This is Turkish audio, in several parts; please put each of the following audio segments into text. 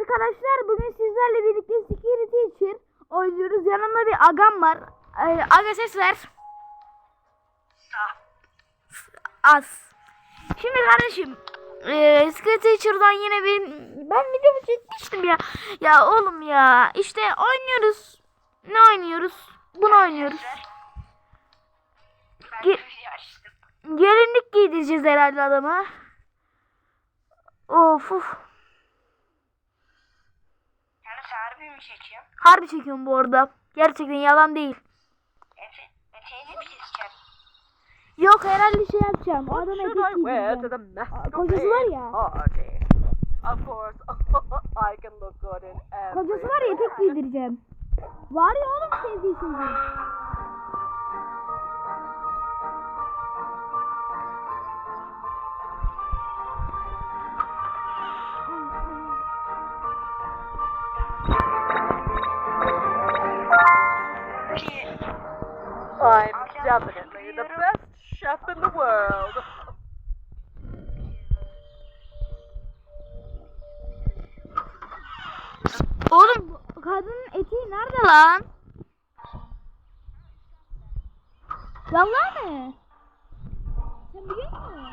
arkadaşlar bugün sizlerle birlikte Security için oynuyoruz. Yanımda bir agam var. Ee, aga ses ver. Az. Şimdi kardeşim e, Security Teacher'dan yine bir ben videomu çekmiştim ya. Ya oğlum ya işte oynuyoruz. Ne oynuyoruz? Bunu oynuyoruz. Ge-. Gelinlik giydireceğiz herhalde adama. Of of. Yani harbi mi çekiyorum? Harbi çekiyorum bu arada. Gerçekten yalan değil. Ete, eteğini mi keseceğim? Yok herhalde şey yapacağım. O etek the kocası var ya. Of course, I can look good in every Kocası var ya etek giydireceğim. Var ya oğlum sevdiği çocuğu. I'm definitely the best chef in the world. Oğlum kadının eteği nerede lan? Vallahi mi? Sen biliyor musun?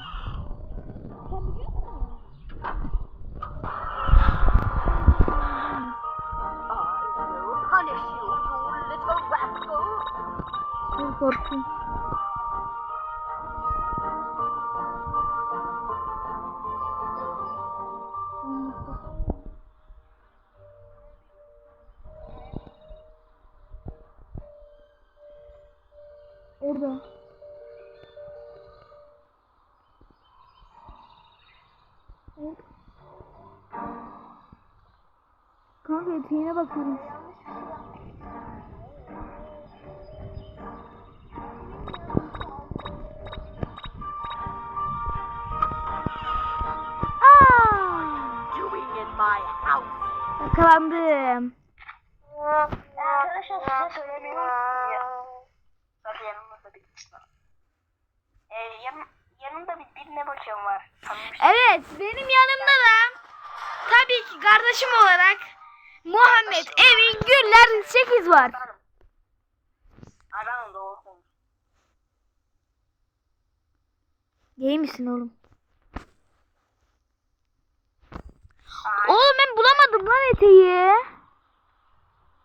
Çok korktum. Orada. Evet. Kanka eteğine bakıyorum. My house. Yakalandım. Arkadaşlar size söylemiyorum. Ya. Zaten yanımda bir kız var. Ee, yan, yanımda bir birine bakıyorum var. Tanımış. Evet benim yanımda da tabii ki kardeşim olarak Muhammed Emin Güller 8 var. Aranın. Gay misin? Oğlum ben eteği.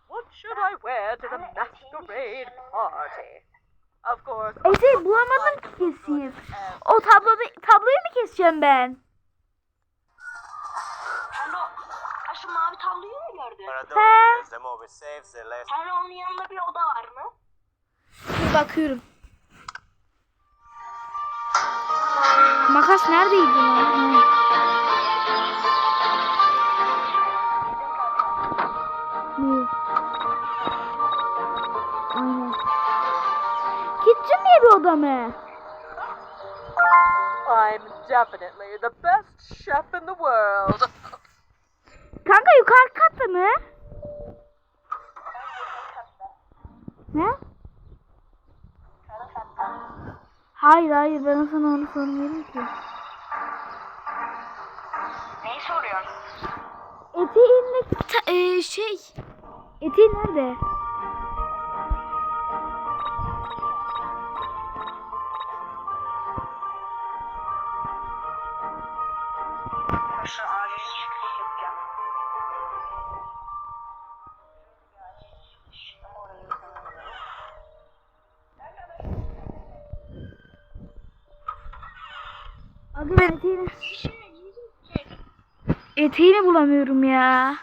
What should I wear to the masquerade party? Of course, Eteği bulamadım ki keseyim. O tabloda, tabloyu mu keseceğim ben? Şu mavi tabloyu mu gördün? He. the movie saves the last Sen de onun yanında bir oda var mı? Dur bakıyorum. Makas neredeydi lan? Diye bir oda mı? I'm definitely the best chef in the world. Kanka yukarı katta mı? Ne? Hayır hayır ben sana onu sormuyorum ki. Neyi soruyorsun? Eteğinde ta- e, şey. Eteği nerede? Abi ben eteğini... Eteğini bulamıyorum ya.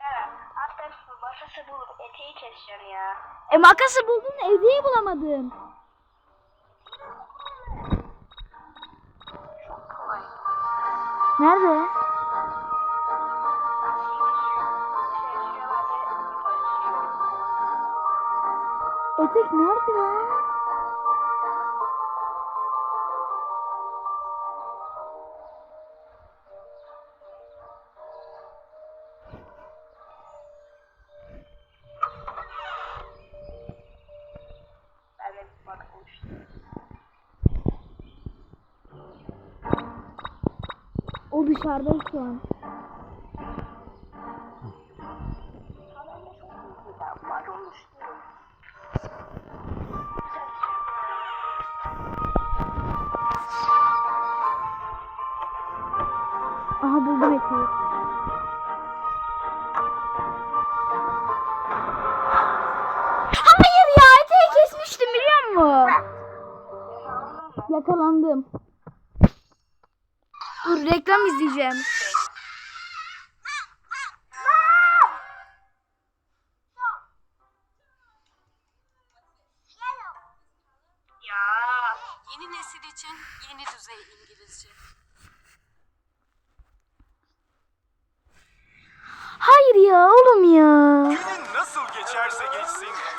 Evet, hatta şu başası bu eteği keseceğim ya. E makası buldum da eteği bulamadım. Nerede? Etek nerede lan? O dışarıda şu an. Aha buldum eti. Yakalandım. Dur reklam izleyeceğim. Ya. Yeni nesil için yeni düzey İngilizce. Hayır ya oğlum ya. Günün nasıl geçerse geçsin.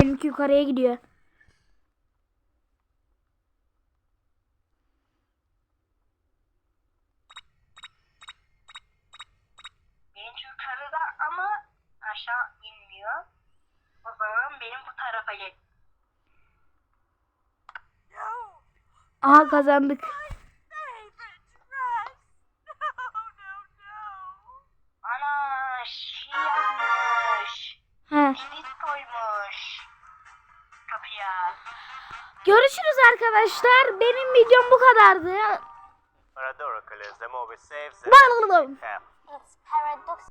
Benimki yukarıya gidiyor. Benimki yukarıda ama aşağı inmiyor. O zaman benim bu tarafa gel. Aha kazandık. Ana şey yapmış. He. Görüşürüz arkadaşlar. Benim videom bu kadardı. Paradox is the movie saves